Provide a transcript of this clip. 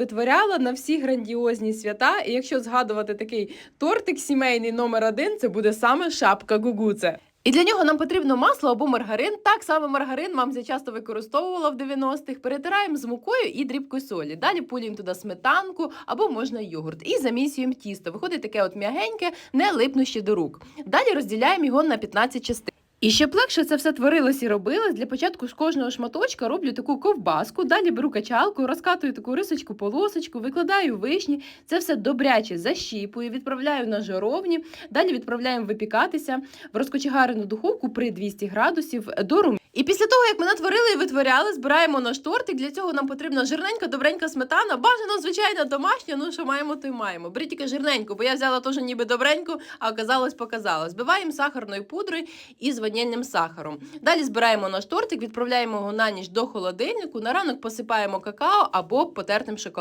Витворяла на всі грандіозні свята, і якщо згадувати такий тортик сімейний номер один, це буде саме шапка гугуце. І для нього нам потрібно масло або маргарин. Так само маргарин мамця часто використовувала в 90-х. Перетираємо з мукою і дрібкою солі. Далі пулюємо туди сметанку або можна йогурт. І замісюємо тісто. Виходить таке от м'ягеньке, не липнуще до рук. Далі розділяємо його на 15 частин. І щоб легше це все творилось і робилось, для початку з кожного шматочка роблю таку ковбаску, далі беру качалку, розкатую таку рисочку полосочку, викладаю вишні, це все добряче защіпую, відправляю на жаровні, далі відправляємо випікатися в розкочегарену духовку при 200 градусів до рум'ян. І після того, як ми натворили і витворяли, збираємо наш тортик. Для цього нам потрібна жирненька, добренька сметана. Бажано, звичайно, домашня. Ну що маємо, то й маємо. Беріть тільки жирненьку, бо я взяла теж ніби добреньку, а оказалось, показалось. Збиваємо сахарною пудрою і з ванільним сахаром. Далі збираємо наш тортик, відправляємо його на ніч до холодильнику. На ранок посипаємо какао або потертим шоколадом.